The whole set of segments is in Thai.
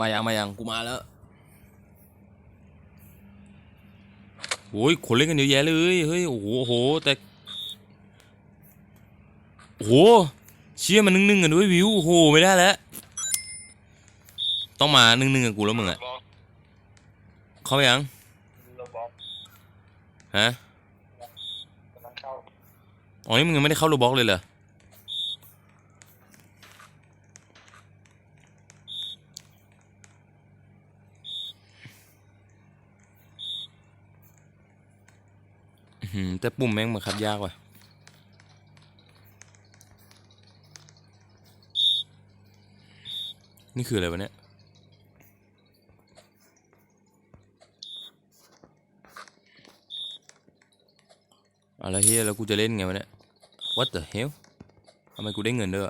มายังมายังกูมาแล้วโอ้ยคนเล่นกันเยอะแยะเลยเฮ้ยโอ้โหโหแต่โอ้โหเชี่ยมันนึ่งนึ่งๆกันด้วยวิวโอ้โหไม่ได้แล้วต้องมานึ่งนึ่งๆกับกูแล้วมึงอะเข้าไปยังเราบล็อกฮะอ๋อนี่มึงยังไม่ได้เข้าโรบ็อกเลยเหรออื้อหือ แต่ปุ่มแม่งบังคับยากว่ะนี่คืออะไรวะเนี่ยอะไรเฮียแล้วกูจะเล่นไงวะเนี่ย What the hell ทำไมกูได้เงินด้วย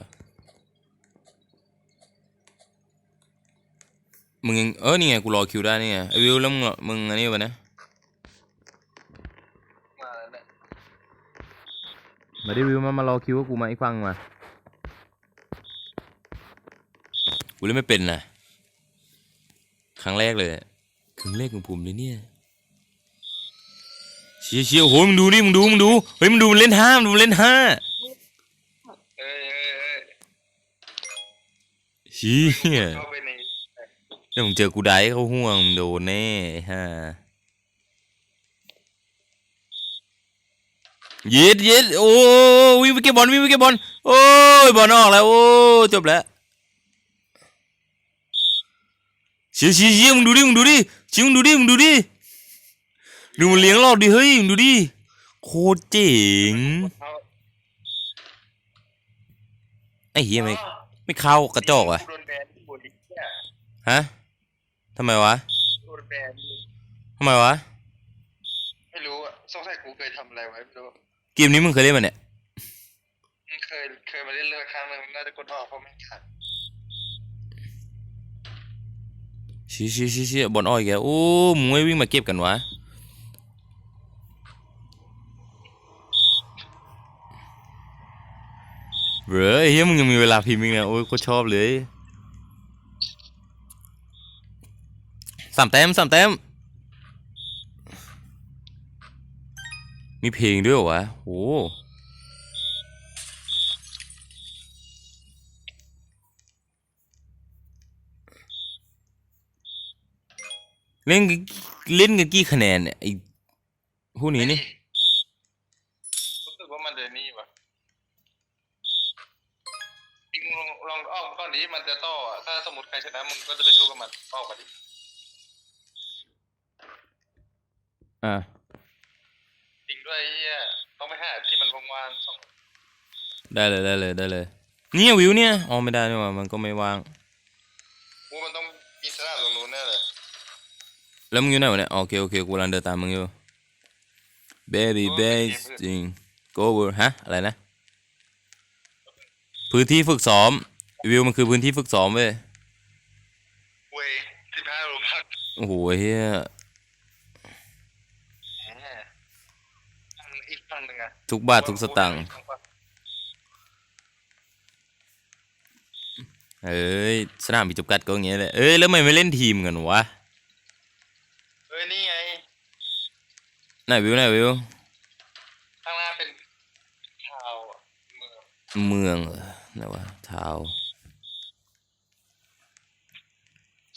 มึงยังเออนี่ไงกูรอคิวได้นี่ไงไอวิวแล้วมึงมึงอันนี้วะเนี่ย มาแล้วเนี่ย มาดิวิวมามารอคิวกับกูมาไอีกฟังมากูเล่นไม่เป็นนะครั้งแรกเลยครั้งแรกของผมเลยเนี่ยเชียเชียโหมึงดูนี่มึงดูมึงดูเฮ้ยมึงดูมันเล่นห้ามึงดูมันเล่นห้าเอ้ยเอ้ยเอ้ยชียเข้าไปในเดี๋ยวมึงเจอกูได้เขาห่วงมึงโดนแน่ฮะ ย็ดย็ดโอ้วิ่งไปเก็บบอลวิ่งไปเก็บบอลโอ้ยบอลออกแล้วโอ้จบแล้วชียเชียเชียมึงดูดิมึงดูดิชียมึงดูดิมึงดูดิดูมันเลี้ยงรอบดิเฮ้ยมึงดูดิโคตรเจ๋งไอ้เฮียไม่ไม่เข้ากระจอกอะฮะทำไมวะทำไมวะไม่รู้อะสงสัยกูเคยทำอะไรไว้ไม่รู้ เกมนี้มึงเคยเล่นมาเนี่ยมึงเคยเคยมาเล่นเลือกครั้งหนึงน่าจะกดออกเพราะไม่ขัดชี้ชี้ชี้ชี้บอลอ้อยแกโอ้มึงไม่วิ่งมาเก็บกันวะเบ้อไอ้เฮียมึงยังมีเวลาพิมพ์อีกนะโอ้ยโคตรชอบเลยสามแต้มสามแต้ม มีเพลงด้วยเหรอวะโอ้เล่นกันเล่นกันกี่คะแนนเนี่ยไอ้ผู้นี้นี่รู้สึกว่ามันเดนนี่วะจริงลองลองออกก่อนดิมันจะต่ออะถ้าสมมติใครชนะมึงก็จะไปสู้กับมันออกมาดิอ่า จริงด้วยไอ้เฮียต้องไปหาที่มันว่างๆสองได้เลยได้เลยได้เลย เนี่ยวิวเนี่ยอ๋อไม่ได้นี่หว่ามันก็ไม่ว่าง กูมันต้องมีสนามตรงนู้นแน่เลยแล้วมึงอยู่ไหนวะเนี่ยโอเคโอเคกูกำลังเดินตามมึงอยู่ Baby base จริง go over ฮะอะไรนะ พื้นที่ฝึกซ้อม วิวมันคือพื้นที่ฝึกซ้อมเว้ยเว้ยสิบห้าโลพัก โอ้โหเฮีย แหมอีกฝั่งหนึ่งอะ ทุกบาททุกสตางค์เอ้ยสนามบินจำกัดก็อย่างเงี้ยแหละเอ้ยแล้วทำไมไม่เล่นทีมกันวะเอ้ยนี่ไงไหนวิวไหนวิวข้างหน้าเป็นชาวอะเมืองเมืองเหรอไหนวะเท้า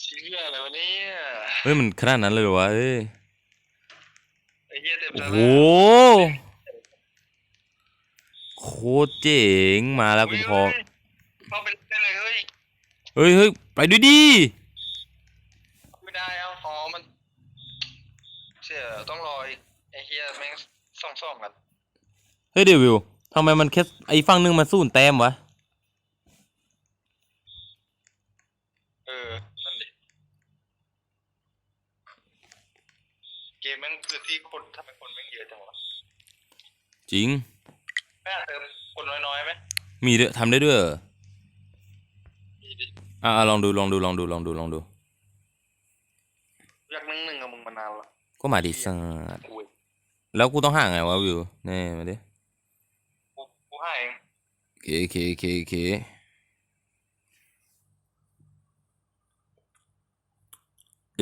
เชี่ยอะไรวะเนี่ยเฮ้ยมันขนาดนั้นเลยเหรอวะเอ้ยไอ้เหี้ยเต็มโอ้สโหนาม โคตรเจ๋งมาแล้วกูพอเฮ้ยเข้าไปได้เลยเฮ้ยเฮ้ยเฮ้ยไปด้วยดิไม่ได้เอาอ๋อมันเชี่ยต้องรออีกไอ้เหี้ยแม่งส่องส่องๆกันเฮ้ยเดวิวทำไมมันแค่ไอ้ฝั่งหนึงมันสู้นย์แต้มวะเออนั่นดิเกมแม่งคือที่คนทำไมคนแม่งเยอะจังวะจริง แม่งเติมคนน้อยๆไหมมีด้วยทำได้ด้วยเหรอมีดิอ่าลองดูลองดูลองดูลองดูลองดูอยากนึ่งหนึ่งกับมึงมานานละก็มาดิสัตว์อุ้ยแล้วกูต้องห่างไงวะวิวนี่มาดิกูกูให้เองเคเคเคเค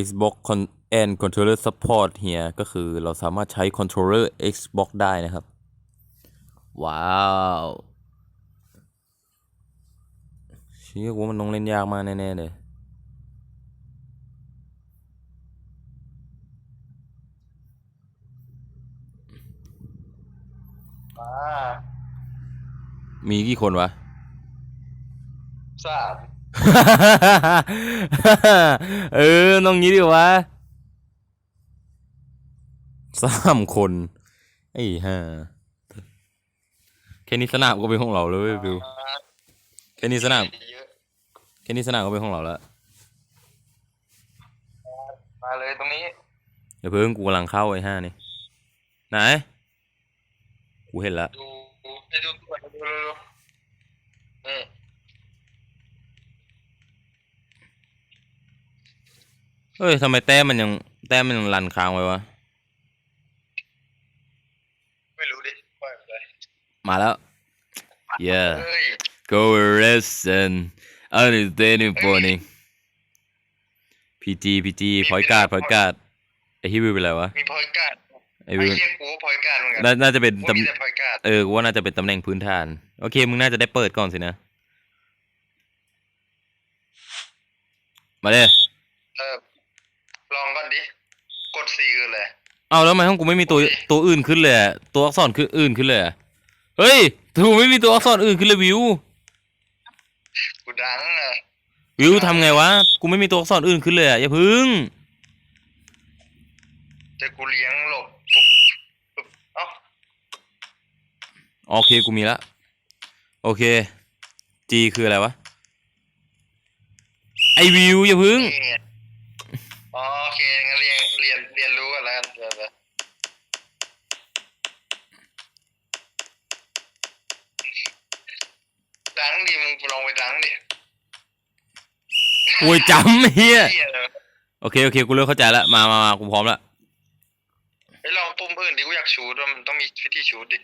Xbox Con and Controller Support here ก็คือเราสามารถใช้ controller Xbox ได้นะครับ ว้าวเชี่ยกูว่ามันต้องเล่นยากมากแน่ๆเลยอ่ามีกี่คนวะสามเออต้องงี้ดิวะสามคน ไอ้ห่า แค่นี้สนามก็เป็นของเราแล้วเว้ยบิวแค่นี้สนามเยอะแค่นี้สนามก็เป็นของเราแล้วมาเลยตรงนี้เดี๋ยวเพิ่งกูกำลังเข้าไอ้ห้านี่ไหนกูเห็นละดูไปดูตัวดูดูดูนี่เฮ้ยทำไมแต้มมันยังแต้มมันยังรันค้างไว้วะ ไม่รู้ดิปล่อยไปเลย มาแล้ว yeah เฮ้ย go listen understanding morning PG PG พอยการ์ดพอยการ์ดไอฮิวิวเป็นไรวะมีพอยการ์ดไอไอ้วิวเหี้ยกูก็พอยการ์ดเหมือนกันน่าน่าจะเป็นกูตำมีแต่พอยการ์ดเออกูว่าน่าจะเป็นตำแหน่งพื้นฐาน โอเค มึงน่าจะได้เปิดก่อนสินะ มาเลยเออลองก่อนดิ กดซีคืออะไรเอาแล้วทำไมห้องกูไม่มีตัวตัวอื่นขึ้นเลยอะตัวอักษรคืออื่นขึ้นเลยอะ เฮ้ยถูไม่มีตัวอักษรอื่นขึ้นเลยวิว กูดังอะวิวทำไงวะ กูไม่มีตัวอักษรอื่นขึ้นเลยอะอย่าพึ่งจะกูเลี้ยงหลบปุ๊บปุ๊บเอ้าโอเคกูมีละ โอเค G คืออะไรวะ ไอวิวอย่าพึ่ง นี่ไงอ๋อโอเคงั้นเรียนเรียนเรียนรู้กันแล้วกันเดี๋ยว เดี๋ยวดังดิมึงลองไปดังดิโวยจำเฮียเหี้ยเลยโอเคโอเคกูเริ่มเข้าใจละมามามากูพร้อมละไปลองปุ่มอื่อนดิกูอยากชูดมันต้องมีวิธีชูดดิ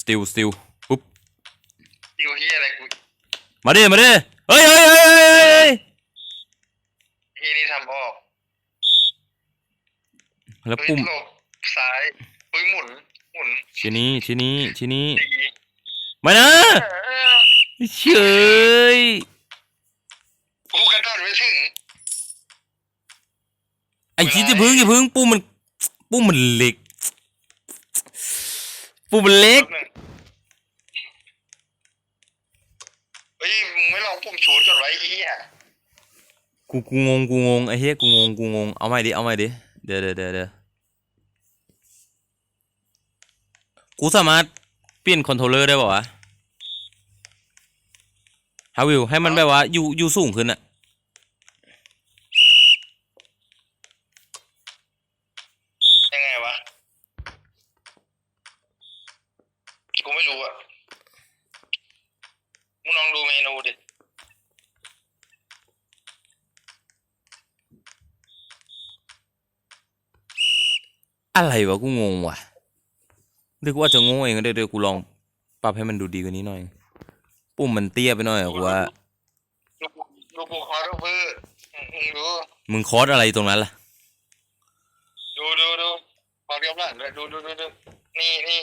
still still ปุ๊บดิวเฮียอะไรกูมาดิมาดิเฮ้ยเฮ้ยเฮ้ยเฮ้ยเฮ้ยเฮียนี่ทำออกแล้วเฮ้ยปุ่มหลบซ้ายเฮ้ยหมุนหมุน ชิ้นนี้ชิ้นนี้ชิ้นนี้ ดี มานะเออเฉยกูกระโดดไม่ถึงไอ้ชิ้นจะพึ่งอย่าพึ่งปุ่มมันปุ่มมันเล็กปุ่มมันเล็กแป๊บนึงเฮ้ยมึงไม่ลองปุ่มชูดก่อนไว้ไอ้เฮียกูกูงงกูงงไอ้เหี้ยกูงงกูงงเอาใหม่ดิเอาใหม่ดิเดี๋ยวเดี๋ยวเดี๋ยวเดี๋ยวกูสามารถเป ลี่ยนคอนโทรลเลอร์ได้ป่าวะฮาวิวให้มันแบบว่าอยู่อยู่สูงขึ้นอะยังไงวะ กูไม่รู้อะมึงลองดูเมนูดิ อะไรวะกูงงว่ะ เดี๋ยวกูอาจจะงงเองเดี๋ยวเดี๋ยวกูลองปรับให้มันดูดีกว่านี้หน่อย ปุ่มมันเตี้ยไปหน่อยอะกูว่า ดูกูดูกูคอร์ดเพื่อมึงดูมึงคอร์สอะไรตรงนั้นล่ะ ดูดูดูคอร์ดกับหลานด้วยดูดูดูดูนี่นี่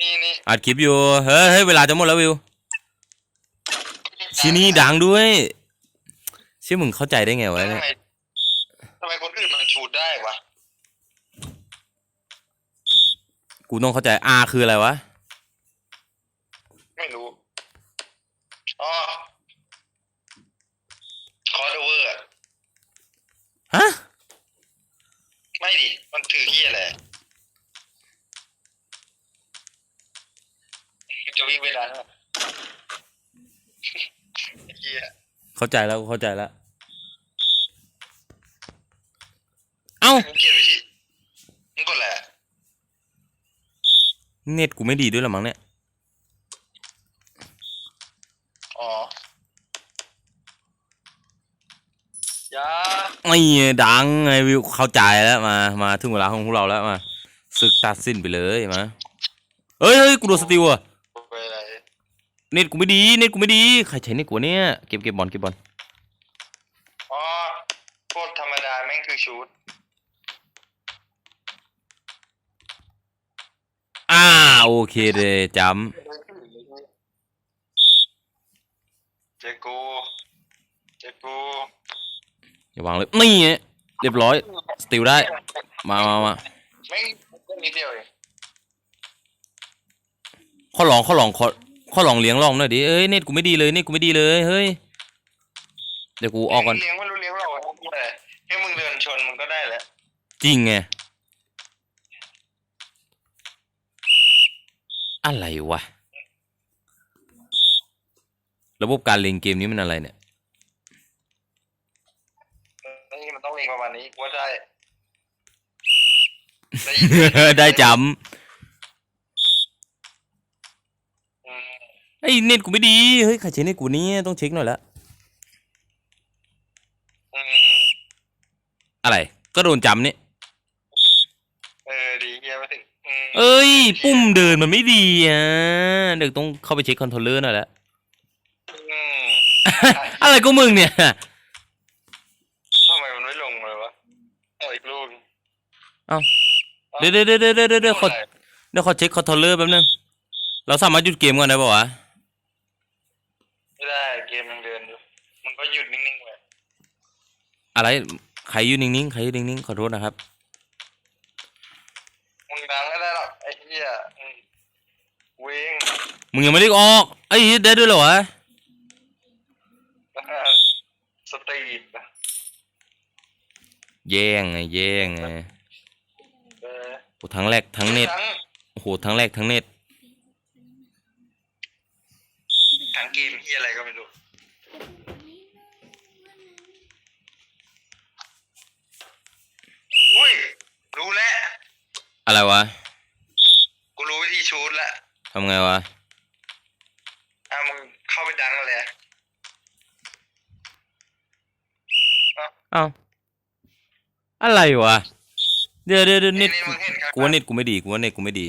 นี่นี่อัดคลิปอยู่ เฮ้ยเฮ้ยเวลาจะหมดแล้ววิว ชิ้นนี้ดังด้วยเชื่อมึงเข้าใจได้ไงวะทำเนี่ยไมทำไมคนอื่นมันชูดได้วะ กูต้องเข้าใจ R คืออะไรวะ ไม่รู้อ๋อคอร์ดเวอร์ฮะ ไม่ดิ มันถือเฮียอะไรมันจะวิ่งไปดันอะเฮียเข้าใจแล้วกูเข้าใจแล้ว เอ้า มึงเกลียดวิธีมึงกดอะไรอะ เน็ตกูไม่ดีด้วยหรอมั้งเนี่ย อ๋อยาไม่ดังไงวิวเข้าใจแล้วมา มาถึงเวลาของพวกเราแล้วมาศึกตัดสิ้นไปเลยมาเฮ้ยเฮ้ยกูโดนสติลอะไปอะไรเน็ตกูไม่ดีเน็ตกูไม่ดีใครใช้เน็ตกูวะเนี่ยเก็บเก็บบอลเก็บบอลอ๋อคือชูด อ่าโอเคเลยจเจกูเจกูำอย่าวางเลยนี่ไงเรียบร้อย สติลได้ มามามาไม่นิดเดียวเองข้อลองข้อลองข้อข้อลองเลี้ยงลองหน่อยดิเอ้ยเน็ตกูไม่ดีเลยเน็ตกูไม่ดีเลยเฮ้ยเดี๋ยวกูออกก่อนเลี้ยงไม่รู้เลี้ยงเราแต่แค่มึงเดินชนมึงก็ได้แล้วจริงไง อะไรวะ ระบบการเล่นเกมนี้มันอะไรเนี่ย นี่มันต้องเลี้ยงประมาณนี้กูว่าได้ได้ยิน ได้จอืมำไอ้ยเน็ตกูไม่ดี เฮ้ยใครเช็คเน็ตกูเนี่ยต้องเช็คหน่อยละ อืมอะไร ก็โดนจำเนี่ย เออดีเฮียไม่ถึงอืม เอ้ย ปุ่มเดินมันไม่ดีอะเดี๋ยวต้องเข้าไปเช็คคอนโทรลเลอร์หน่อยละอืมอะไรก็มึงเนี่ย ทำไมมันไม่ลงเลยวะเอาอีกลูกเอ้า เดี๋ยวเดี๋ยวเดี๋ยวเดี๋ยวเดี๋ยวเดี๋ยวขออะไรเดี๋ยวขอเช็คคอนโทรลเลอร์แป๊บนึง เราสามารถหยุดเกมก่อนได้ป่าวะ ไม่ได้เกมยังเดินอยู่มันก็หยุดนิ่งๆเลยอะไร ใครอยู่นิ่งๆ ใครอยู่นิ่งๆ ขอโทษนะครับ มึงดังก็ได้หรอกไอ้เหี้ยอืมเวง มึงยังไม่ได้ออก ไอ้ยได้ด้วยเหรอวะ สตรีทนะแย่งไงแย่งไงเออโอ้ทั้งแรกทั้งเน็ต ทั้งโอ้โห ทั้งแรกทั้งเน็ต ทั้งเกมเหี้ยอะไรก็ไม่รู้ อุ้ย รู้แล้ว อะไรวะ กูรู้วิธีชูดแล้วทำไงวะ อะมึงเข้าไปดังเลยเอ้าอะไรวะ เดี๋ยวเดี๋ยวเดี๋ยวเน็นี่ตนี่มึงเห็นครับกูว่าเน็ตกูไม่ดี กูว่าเน็ตกูไม่ดี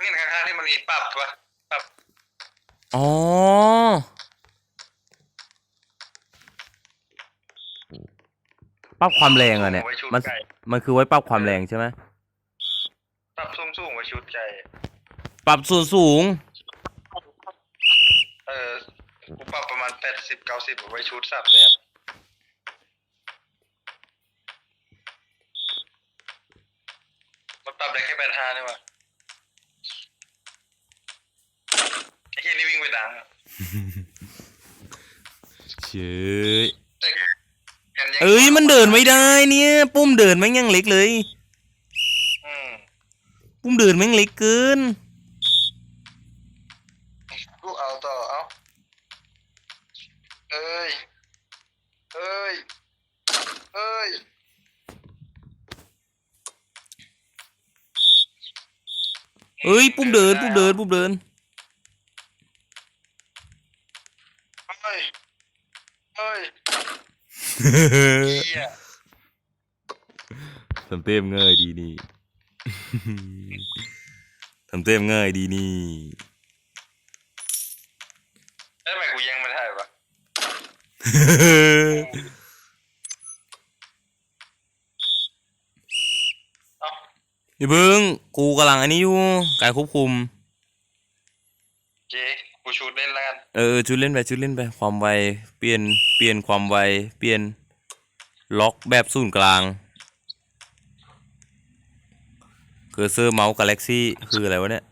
นี่ข้างๆที่มันมีปรับปะปรับอ๋อ ปรับความแรงอะเนี่ย ไว้ชูดมัน ไก่มันคือไว้ปรับความแรงใช่ไหมปรับสูงๆไว้ชูดไก่ปรับส่วนสูง เออกูปรับประมาณแปดสิบเก้าสิบไว้ชูดสับเลยอะมันปรับได้แค่แปดห้านี่หวะไอ้เฮียนี่วิ่งไปดังอะเฉยแต่กันง เอ้ยมันเดินไม่ได้เนี่ยปุ่มเดินแม่งยังเล็กเลย อืมปุ่มเดินแม่งเล็กเกิน กูเอาต่อเอาเอ้ยเอ้ยเอ้ยเอ้ยปุ่มเดินปุ่มเดินปุ่มเดิน เอ้ยเอ้ยเฮีย ทำเต็มง่ายดีนี่ทำเต็มง่ายดีนี่แล้วทำไมกูยังไม่ได้วะเอ้าอย่าเพิ่งกูกำลังอันนี้อยู่ การควบคุม เจ๊ กูชูดเล่นแล้วกันเออชุดเล่นไปชุดเล่นไปความไวเปลี่ยนเปลี่ยนความไวเปลี่ยนล็อกแบบศูนย์กลางเคอร์เซอร์เมาส์กาแล็กซี่คืออะไรวะเนี่ย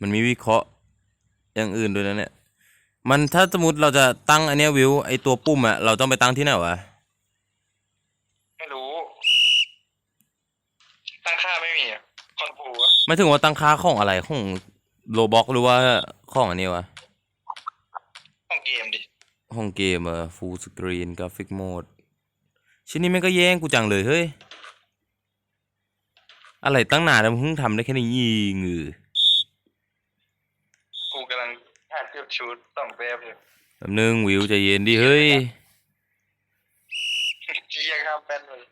มันมีวิเคราะห์อย่างอื่นด้วยนะเนี่ย มันถ้าสมมติเราจะตั้งอันเนี้ยวิวไอตัวปุ่มอะเราต้องไปตั้งที่ไหนวะ ไม่รู้ ตั้งค่าไม่มีอะคอนโทรลอะ ไม่ถึงว่าตั้งค่าของอะไรของโลบ็อกหรือว่าของอันนี้วะของเกมดิห้องเกมเออฟูลสกรีนกราฟิกโหมดชิ้นนี้แม่งก็แย่งกูจังเลยเฮ้ย อะไรตั้งนานแล้วมึงเพิ่งทำได้แค่นี้ยิงเออกูกำลังหาเกือบชูดสองแป๊บอยู่แป๊บนึงวิวใจเย็นดิเฮ้ยเจียข้ามแป้นเลย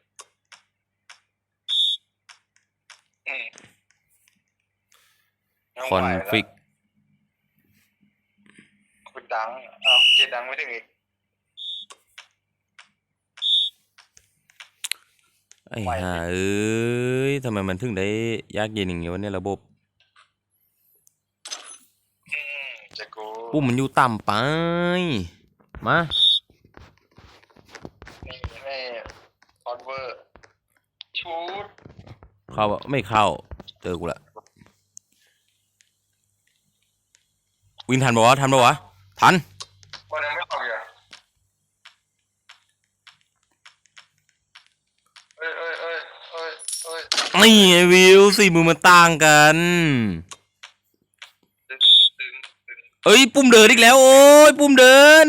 อืม คอนฟิกคุณดังเอาเจดังไม่ถึงอีกไอ้ห่าเอ้ยทำไมมันถึงได้ยากเย็นอย่างเงี้ยวะเนี่ยระบบอืมเจะกูปุ่มมันอยู่ต่ำไป มานี่นี่คอนเวอร์ ชูดเข้าปะไม่เข้า เจอกูละ วินทันปะวะทันปะวะทันมันยังไม่ออกอยู่เอ้ยเอ้ยเอ้ยเอ้ยเอ้ยนี่ไงวิวสี่มือมันต่างกัน ตึงตึงตึงเอ้ยปุ่มเดินอีกแล้ว โอ้ยปุ่มเดิน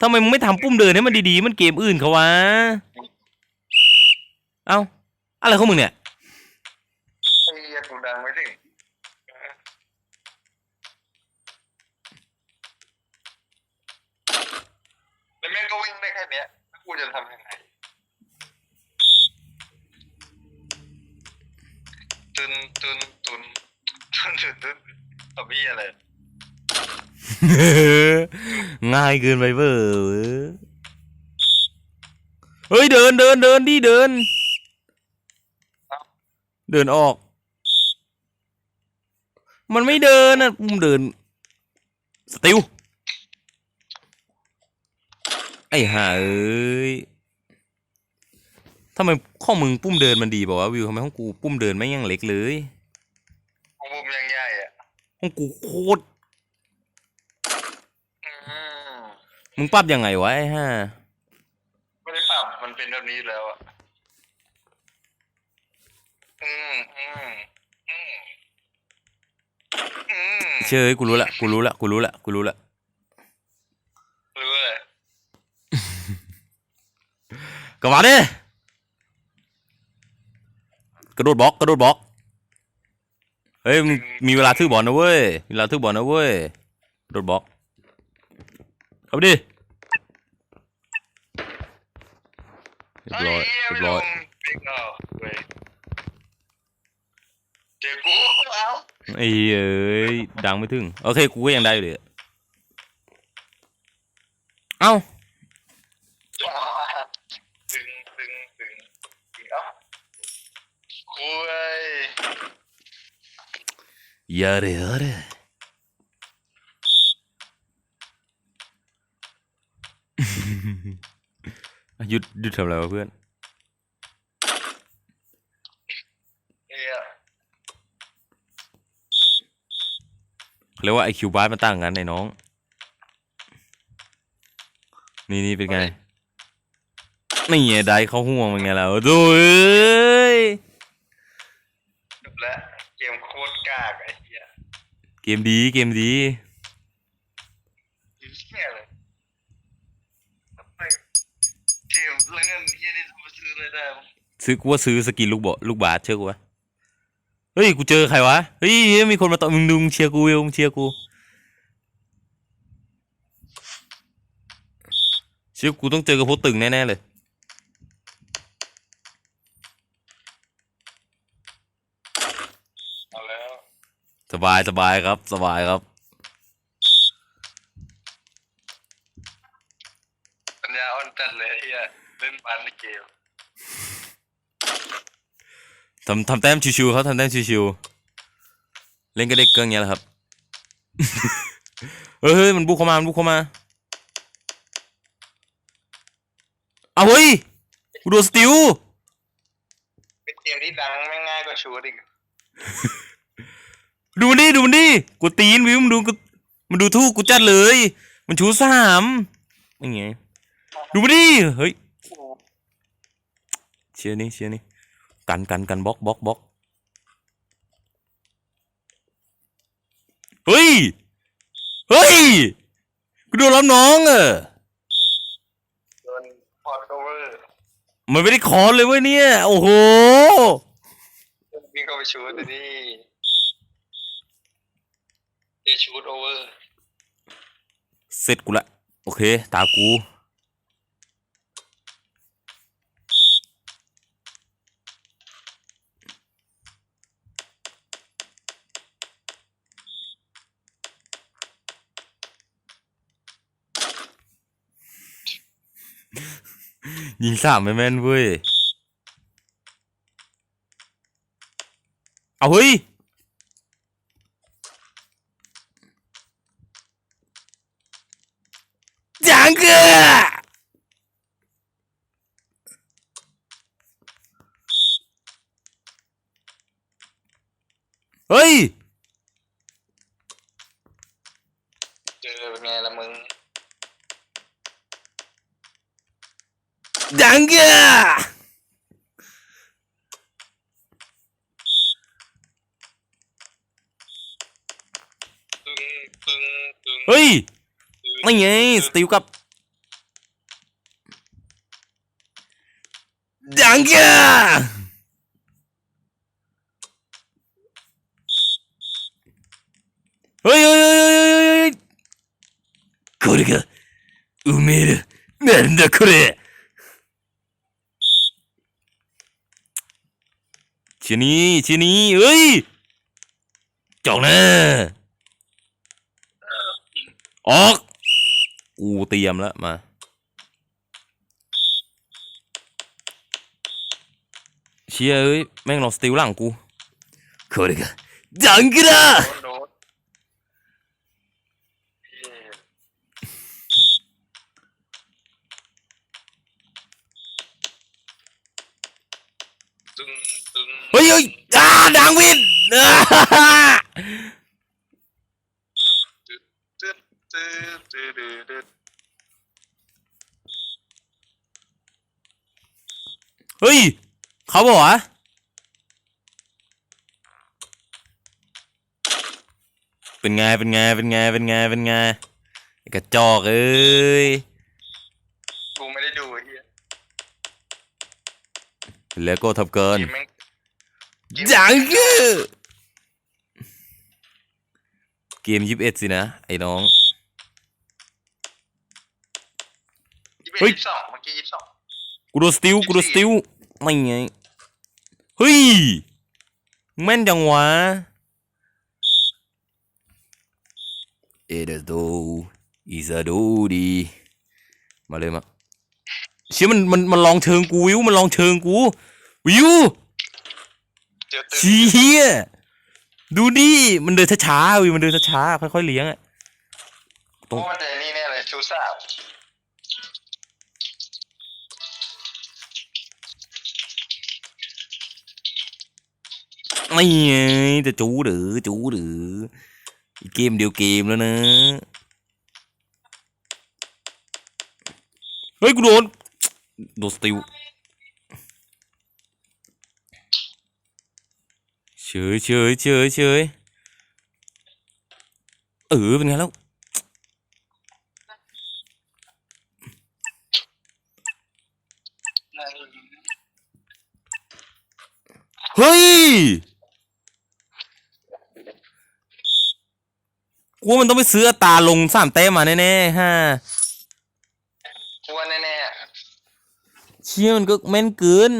ทำไมมึงไม่ทำปุ่มเดินให้มันดีๆ มันเกมอื่นเขาวะ เอ้าอะไรของมึงเนี่ย ไอ้เหี้ยกูดังไม่ถึงแล้วแม่งก็วิ่งได้แค่เนี้ยแล้วกูจะทำยังไงตุนตุนตุน ตุนตุนตุนทำพี่อะไรง่ายเกินไปเบ้อเฮ้ยเดินเดินเดินดิเดิน เดินออก มันไม่เดินอะปุ่มเดิน สติลไอ้ห่าเอ้ยทำไมข้อมึงปุ่มเดินมันดีบอกว่าวิวทำไมของกูปุ่มเดินไม่ยังเล็กเลย ของผมยังใหญ่อะ ของกูโคตรอืมมึงปรับยังไงวะไอ้ห่าไม่ได้ปรับมันเป็นแบบนี้อยู่แล้วอะอืมอืมอืมอืมเชื่อกูรู้ละกูรู้ละกูรู้ละกูรู้ละรู้เลยกลับมาดิกระโดดบล็อกกระโดดบล็อก เฮ้ยมึงมีเวลาทื่อบอลนะเว้ยมีเวลาทื่อบอลนะเว้ยกระโดดบล็อกเข้าไปดิเรียบร้อยเรียบร้อยเด็กเอาเว้ยเจอกูเอาไอ้เอ้ยดังไม่ถึงโอเคกูก็ยังได้อยู่เลยเอ้าตึงตึงตึงตึงเอ้ากูไอ้ อย่าเรอย่าเรหยุดหยุดทำอะไรวะเพื่อนเฮียเขาเรียกว่าไอคิวบาร์มันต่างกันไอ้น้อง นี่นี่เป็นไง นี่ไงได้เขาห่วงเป็นไงแล้วดูเอ้ยจบแล้วเกมโคตรกากไอ้เฮียเก มดีเกมดีเฮียเลยทำไมเกมแล้วเงินเฮียนี่ทำมาซื้อเลยได้วะซื้อกูว่าซื้อสกินลูกบอลูกบาสเชื่อกูวะเฮ้ยกูเจอใครวะเฮ้ยมีคนมาต่อมึงดูมึงเชียร์กูเวลมึงเชียร์กูเชื่อกูต้องเจอกับพวกตึงแน่ๆเลย เอาแล้ว สบายสบายครับ สบายครับ ปัญญาอ่อนจัดเลยไอ้เฮียเล่นปันในเกมทำทำแต้มชิวๆเขาทำแต้มชิวๆเล่นกับเด็กก็อย่างเงี้ยแหละครับเฮ้ยเฮ้ยมันบุกเข้ามา มันบุกเข้ามาเอาเฮ้ยกูโดนสติลเป็นเกมที่ดังไม่ง่ายกว่าชูดอีก ดูมันดิดูมันดิกูตีนวิวมันดูกูมันดูทูกกูจัดเลย มันชูสามยังไงดูมันดิเฮ้ยเชียร์นี่เชียร์นี่กันกันกันบล็อกบล็อกบล็อกเฮ้ยเฮ้ยกูโดนรับน้องเออโดนพอร์ตโอเวอร์มันไม่ได้คอนเลยเว้ยเนี่ย โอ้โหวิ่งเข้าไปชูดแต่นี่เจชูด They shoot over. Set กูละ โอเค ตากู ยิงสามไปแม่นเว้ย เอาเฮ้ย เกอเฮ้ย เจอเป็นไงละมึงจังเกอตึงตึงตึงเฮ้ยตึงไม่ไง สติลกับ จังเกอเฮ้ยเฮ้ยเฮ้ยเฮ้ยเฮ้ยเฮ้ยこれがうめえるなんだこれทีนี้ทีนี้เฮ้ยจอกนะออกกูเตรียมแล้วมา เชียเอ้ย แม่งลองสติลหลังกูこれがジャングだ โดนเหี้ยตึงตึง เฮ้ยเฮ้ยอ่าดังวินอ่า ตึ๊ดตึ๊ดตึ๊ดตึ๊ดตึ๊ด เฮ้ย เขาบอกว่าเป็นไง เป็นไง เป็นไง เป็นไง เป็นไงไอ้กระจอกเอ้ย กูไม่ได้ดูไอ้เฮียแล้วก็ทับเกิน เกมแม่งจังกือเกมยิบเอ็ดสินะ ไอ้น้อง ยี่สิบเฮ้เอ็ยดยี่สิบสองเมื่อกี้ยี่สิบสอง กูโดนสติลกูโดนสติลไม่ไง เฮ้ย แม่นจังวะ เอเดโดอิซาโดดี มาเลยมาเชี่ยมันมันมันลองเชิงกูวิวมันลองเชิงกู วิวเจอตึงเชี่ยดูดิมันเดินช้าๆวิวมันเดินช้าๆค่อยๆเลี้ยงอะโอ้มันเจอนี่แน่เลยชูสา ไม่ไงจะจูหรือจูหรืออีกเกมเดียวเกมแล้วนะ เฮ้ย กูโดน โดนสติลเฉยเฉยเฉยเฉยเออเป็นไงแล้วเฮ้ย กูว่ามันต้องไปซื้ออัตราลงสามแต้มมาแน่ๆฮะกูว่าแน่เชี่ยมันก็แม่นเกิน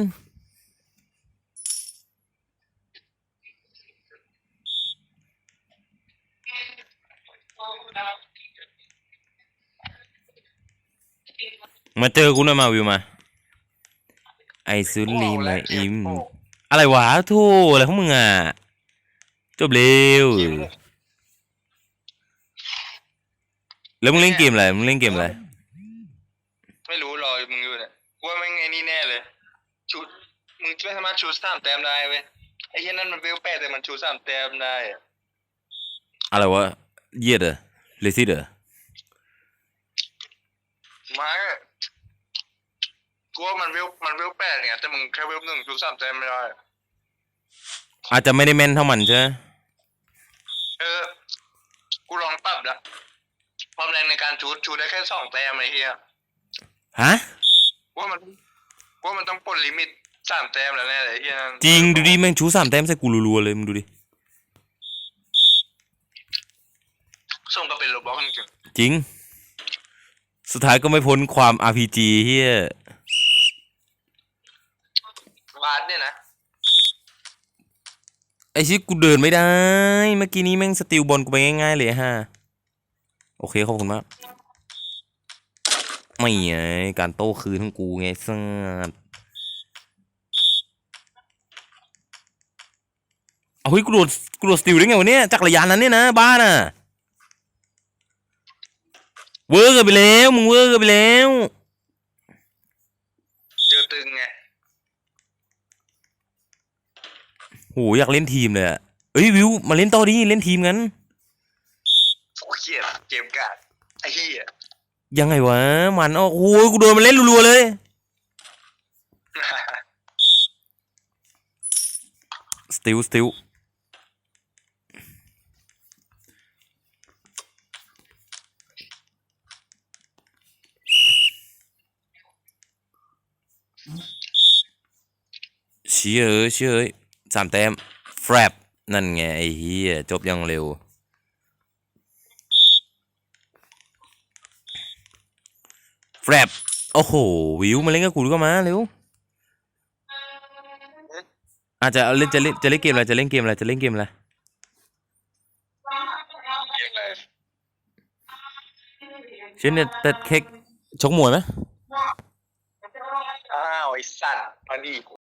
มาเจอกูหน่อยมาวิวมา ไอซุนๆลีมาโโหอิมโโหอะไรวะโธ่อะไรของมึงอะ จบเร็วเกม แล้วมึงเล่นเกมอะไร มึงเล่นเกมอะไร ไม่รู้รอมึงอยู่เนี่ยกูว่าแม่งไอ้นี่แน่เลยชูมึงไม่สามารถชูสามแต้มได้เว้ยไอ้เหี้ยนั่นมันเวลแปดแต่มันชูสามแต้มได้อะอะไรวะ เยียดเหรอเลซิดเหรอมาก็กูว่ามันเวลมันเวลแปดเนี่ยแต่มึงแค่เวลหนึ่งชูสามแต้มไม่ได้อาจจะไม่ได้แม่นเท่ามันใช่ไหมเออ กูลองปรับละ ความแรงในการชูชูได้แค่สองแต้มไอ้เหี้ยฮะว่ามันว่ามันต้องปลดลิมิตสามแต้มแล้วแน่เลยไอ้เหี้ยนั่นจริงดูดิแม่งชูสามแต้มใส่กูรัวๆเลยมึงดูดิส่งก็เป็นโรบอทจริงจริง สุดท้ายก็ไม่พ้นความ RPG เฮียๆบาสเนี่ยนะไอชิกูเดินไม่ได้ เมื่อกี้นี้แม่งสติลบอลกูไปง่ายๆเลยฮะ โอเคขอบคุณมากไม่ไงการโต้คืนของกูไงสัสเอาเฮ้ยกูโดนกูโดนสติลได้ไงวะเนี่ยจักรยานนั้นเนี่ยนะบ้าน่ะเวอร์เกันไปแล้วมึงเวอร์เกันไปแล้วเจอตึงไงโหอยากเล่นทีมเลยอะเอ้ยวิวมาเล่นต่อดิเล่นทีมกัน โอ้เหี้ยเกมกาดไอ้เหี้ยยังไงวะ มันโอ้โหกูโดนมันเล่นรัวๆเลย สติลสติลเชี่ยเอ้ยเชี่ยเอ้ยสามแต้มแฟรบนั่นไง ไอ้เฮียจบยังเร็ว แฟบโอ้โห วิวมาเล่นกับกูดกว่ามาเร็วอาจจะเอาเล่นจะเล่นจะเล่นเกมอะไรจะเล่นเกมอะไรจะเล่นเกมอะไรเช่นเนี่ยแต่เค้กชกมวยไหมอ้าวไอ้สัตว์มันอีก